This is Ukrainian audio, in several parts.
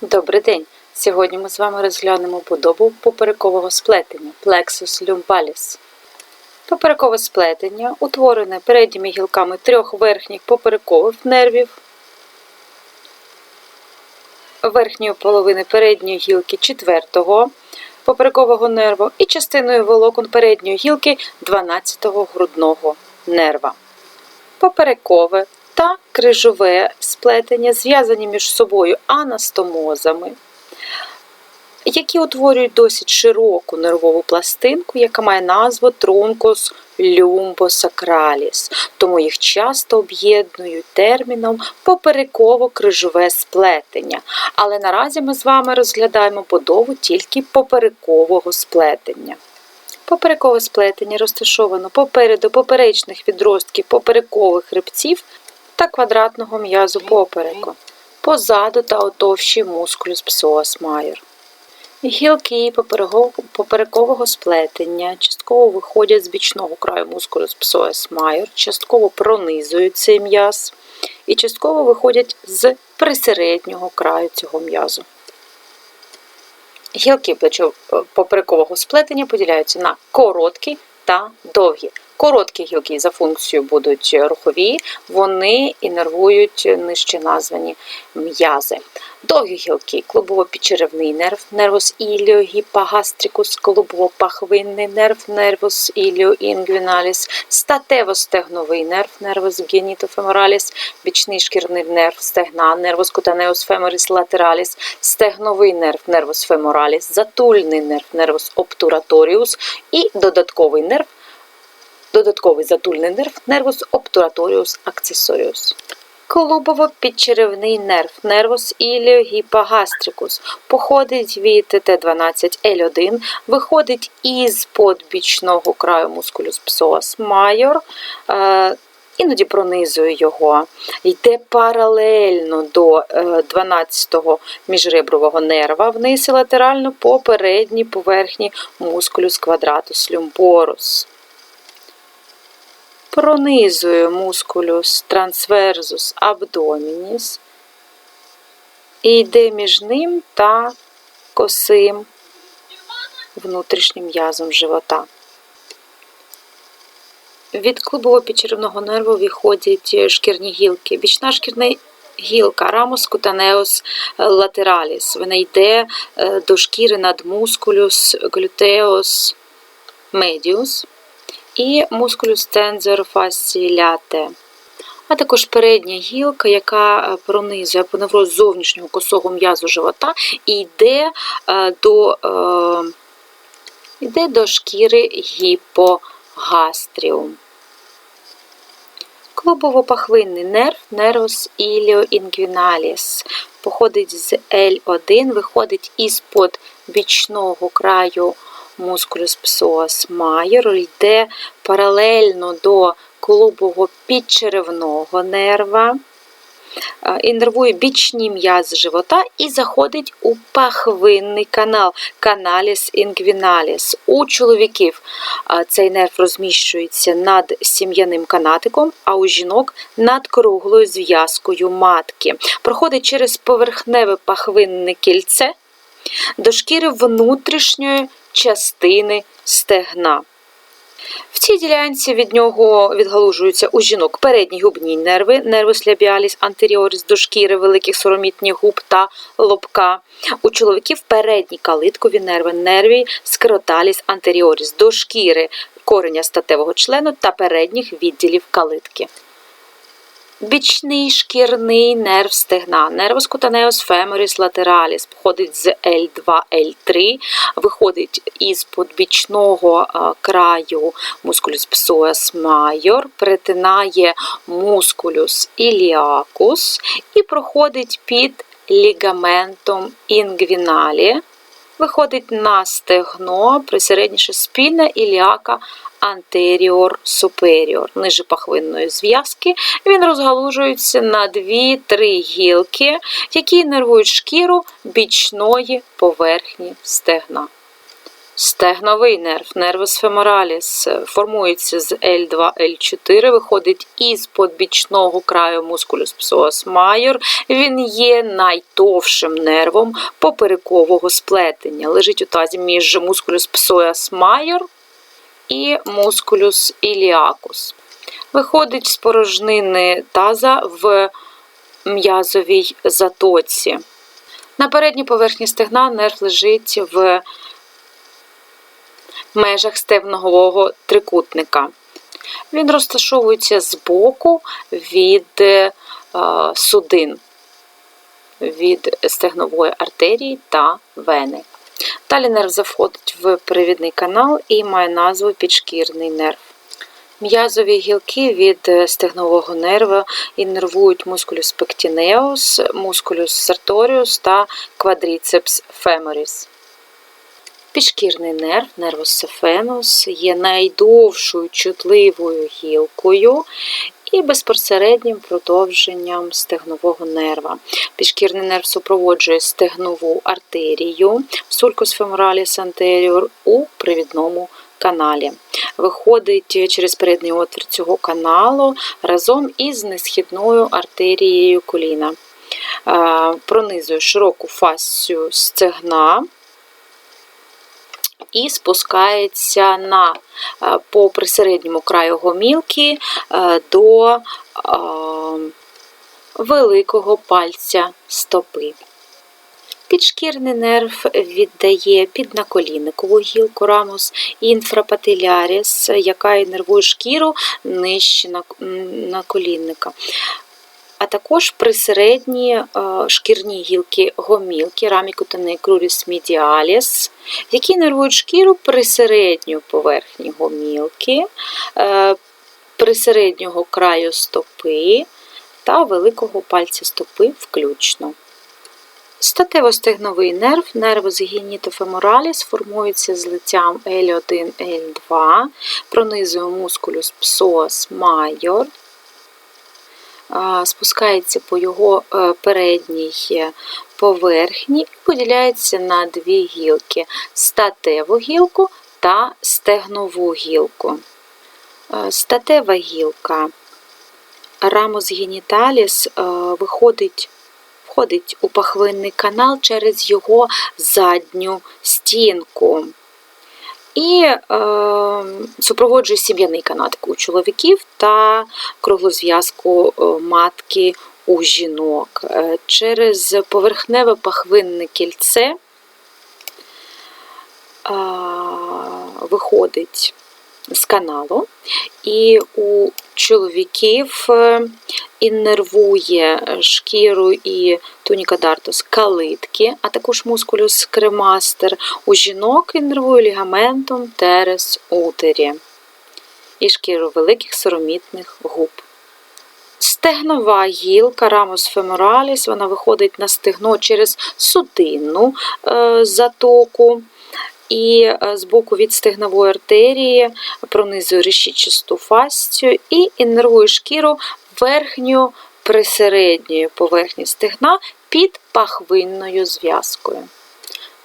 Добрий день! Сьогодні ми з вами розглянемо будову поперекового сплетення Plexus lumbalis. Поперекове сплетення утворене передніми гілками трьох верхніх поперекових нервів, верхньої половини передньої гілки четвертого поперекового нерва і частиною волокон передньої гілки 12-го грудного нерва. Поперекове крижове сплетення зв'язані між собою анастомозами, які утворюють досить широку нервову пластинку, яка має назву трункус люмбосакраліс, тому їх часто об'єднують терміном попереково-крижове сплетення. Але наразі ми з вами розглядаємо будову тільки поперекового сплетення. Поперекове сплетення розташовано попереду поперечних відростків поперекових хребців та квадратного м'язу попереку, позаду та отовщі мускулюс псоас майор. Гілки поперекового сплетення частково виходять з бічного краю мускулюс псоас майор, частково пронизують цей м'яз і частково виходять з присереднього краю цього м'язу. Гілки плечо поперекового сплетення поділяються на короткі та довгі. Короткі гілки за функцією будуть рухові, вони інервують нижче названі м'язи. Довгі гілки клубово-підчеревний нерв, нервус іліо, гіпагастрикус, клубово-пахвинний нерв, нервус іліо інгвіналіс, статево-стегновий нерв, нервус генітофемораліс, бічний шкірний нерв, стегна, нервус кутанеус феморіс латераліс, стегновий нерв, нервус фемораліс, затульний нерв, нервус обтураторіус і додатковий нерв, додатковий затульний нерв, нервус обтураторіус акцесоріус. Клубово-підчеревний нерв, нервус іліогіпагастрикус, походить від Т12Л1, виходить із подбічного краю мускулюс псоас майор, е, іноді пронизує його, йде паралельно до 12-го міжребрового нерва, вниз і латерально по передній поверхні мускулюс квадратус люмборус пронизує мускулюс трансверзус абдомініс і йде між ним та косим внутрішнім м'язом живота. Від клубово-підчеревного нерву виходять шкірні гілки. Бічна шкірна гілка рамус кутанеус латераліс. Вона йде е, до шкіри над мускулюс глютеус медіус і мускулюс тензор фасціляте. А також передня гілка, яка е, пронизує по невроз зовнішнього косого м'язу живота і йде е, до е, йде до шкіри гіпогастріум. Клубово-пахвинний нерв, нервус іліоінгвіналіс, походить з L1, виходить із-под бічного краю мускулюс псоас майор йде паралельно до клубового підчеревного нерва, іннервує бічні м'язи живота і заходить у пахвинний канал каналіс інгвіналіс. У чоловіків цей нерв розміщується над сім'яним канатиком, а у жінок над круглою зв'язкою матки. Проходить через поверхневе пахвинне кільце до шкіри внутрішньої частини стегна. В цій ділянці від нього відгалужуються у жінок передні губні нерви, нервус лябіаліс антеріоріс до шкіри великих соромітніх губ та лобка. У чоловіків передні калиткові нерви, нерві скроталіс антеріоріс до шкіри кореня статевого члену та передніх відділів калитки. Бічний шкірний нерв стегна, нервус cutaneus femoris lateralis, походить з L2-L3, виходить із подбічного краю мускулюс psoas major, перетинає мускулюс iliacus і проходить під лігаментом інгвіналі, виходить на стегно, присередніше спільна іліака антеріор суперіор, ниже пахвинної зв'язки, він розгалужується на 2-3 гілки, які нервують шкіру бічної поверхні стегна. Стегновий нерв, нервус фемораліс, формується з L2, L4, виходить із подбічного краю мускулюс псоас майор. Він є найтовшим нервом поперекового сплетення. Лежить у тазі між мускулюс псоас майор і мускулюс іліакус. Виходить з порожнини таза в м'язовій затоці. На передній поверхні стегна нерв лежить в межах стегнового трикутника. Він розташовується збоку від е, судин, від стегнової артерії та вени. Далі нерв заходить в перевідний канал і має назву підшкірний нерв. М'язові гілки від стегнового нерва іннервують мускулюс пектінеус, мускулюс сарторіус та квадріцепс феморіс. Підшкірний нерв, нервус є найдовшою чутливою гілкою і безпосереднім продовженням стегнового нерва. Підшкірний нерв супроводжує стегнову артерію, sulcus femoralis anterior у привідному каналі. Виходить через передній отвір цього каналу разом із несхідною артерією коліна. Пронизує широку фасцію стегна і спускається на, по присередньому краю гомілки до великого пальця стопи. Підшкірний нерв віддає піднаколінникову гілку рамус інфрапатиляріс, яка інервує шкіру нижче наколінника. А також присередні шкірні гілки гомілки, круріс медіаліс, які нервують шкіру присередньої поверхні гомілки, е, присереднього краю стопи та великого пальця стопи включно. Статево-стегновий нерв, нервус гінітофемораліс, формується з лицям L1, L2, пронизує мускулюс псоас майор, спускається по його е, передній поверхні і поділяється на дві гілки статеву гілку та стегнову гілку. Е, статева гілка рамус геніталіс е, виходить входить у пахвинний канал через його задню стінку. І е, супроводжує сім'яний канатик у чоловіків та круглозв'язку е, матки у жінок. Е, через поверхневе пахвинне кільце е, виходить з каналу, і у чоловіків е, іннервує шкіру і туніка дартус калитки, а також мускулюс кремастер. У жінок іннервує лігаментом терес утері і шкіру великих соромітних губ. Стегнова гілка рамус фемораліс, вона виходить на стегно через судинну е, затоку і е, з боку від стегнової артерії пронизує решітчасту фасцію і іннервує шкіру верхньою присередньої поверхні стегна під пахвинною зв'язкою.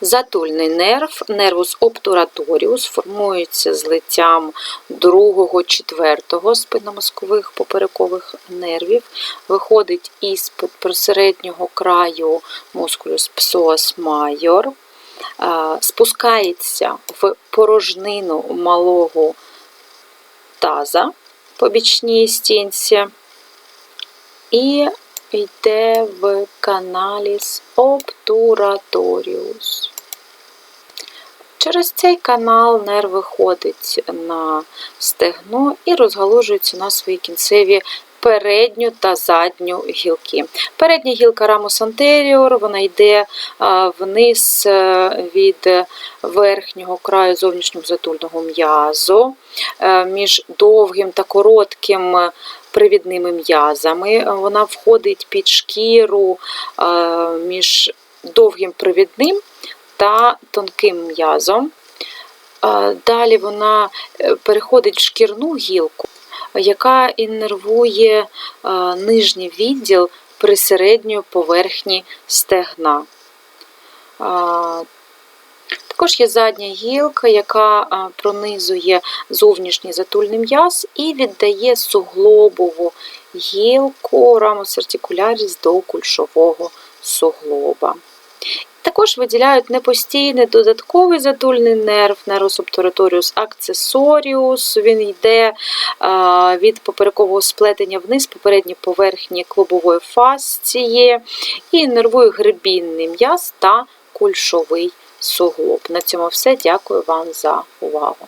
Затульний нерв, нервус обтураторіус, формується злиттям 2-4 спинномозкових поперекових нервів, виходить із посереднього краю мускулюс псоас майор, спускається в порожнину малого таза по бічній стінці і йде в каналіс обтураторіус. Через цей канал нерв виходить на стегно і розгалужується на свої кінцеві передню та задню гілки. Передня гілка рамус антеріор, вона йде вниз е, від верхнього краю зовнішнього затульного м'язу, е, між довгим та коротким привідними м'язами. Вона входить під шкіру е, між довгим привідним та тонким м'язом. Далі вона переходить в шкірну гілку яка іннервує нижній відділ присередньої поверхні стегна. Також є задня гілка, яка пронизує зовнішній затульний м'яз і віддає суглобову гілку рамус артикуляріс до кульшового суглоба. Також виділяють непостійний додатковий затульний нерв, нервус обтураторіус акцесоріус. Він йде від поперекового сплетення вниз попередні поверхні клубової фасції і нервує гребінний м'яз та кульшовий суглоб. На цьому все. Дякую вам за увагу.